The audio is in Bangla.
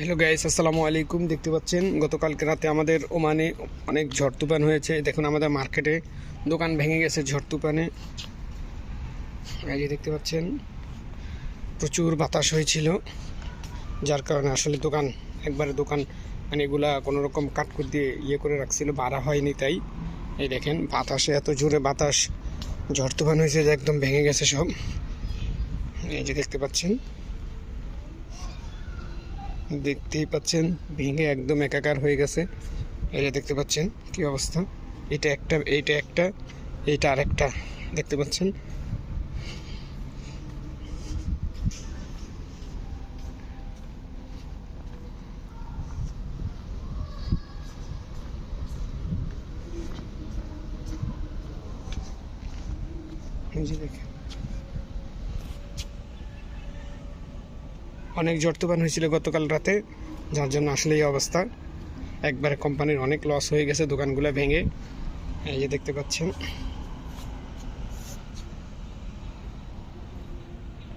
হ্যালো গাইস আসসালামু আলাইকুম দেখতে পাচ্ছেন, গতকালকে রাতে আমাদের ওমানে অনেক ঝড় তুফান হয়েছে। দেখুন আমাদের মার্কেটে দোকান ভেঙে গেছে ঝড় তুফানে। এই যে দেখতে পাচ্ছেন, প্রচুর বাতাস হয়েছিল, যার কারণে আসলে দোকান, একবারে দোকান মানে এগুলা কোনো রকম কাটকুট দিয়ে ইয়ে করে রাখছিল, বাড়া হয়নি তাই। এই দেখেন, বাতাসে এত জোরে বাতাস, ঝড় তুফান হয়েছে যে একদম ভেঙে গেছে সব। এই যে দেখতে পাচ্ছেন দেখতেই পাচ্ছেন, ভেঙে একদম একাকার হয়ে গেছে। এটা দেখতে পাচ্ছেন, কি অবস্থা? এটা একটা, এইটা একটা, এইটা আরেকটা, দেখতে পাচ্ছেন? এই যে দেখেন অনেক ঝড় তুফান হয়েছিল গতকাল রাতে, যার জন্য আসলে এই অবস্থা। একবারে কোম্পানির অনেক লস হয়ে গেছে, দোকানগুলো ভেঙে। এই যে দেখতে পাচ্ছেন।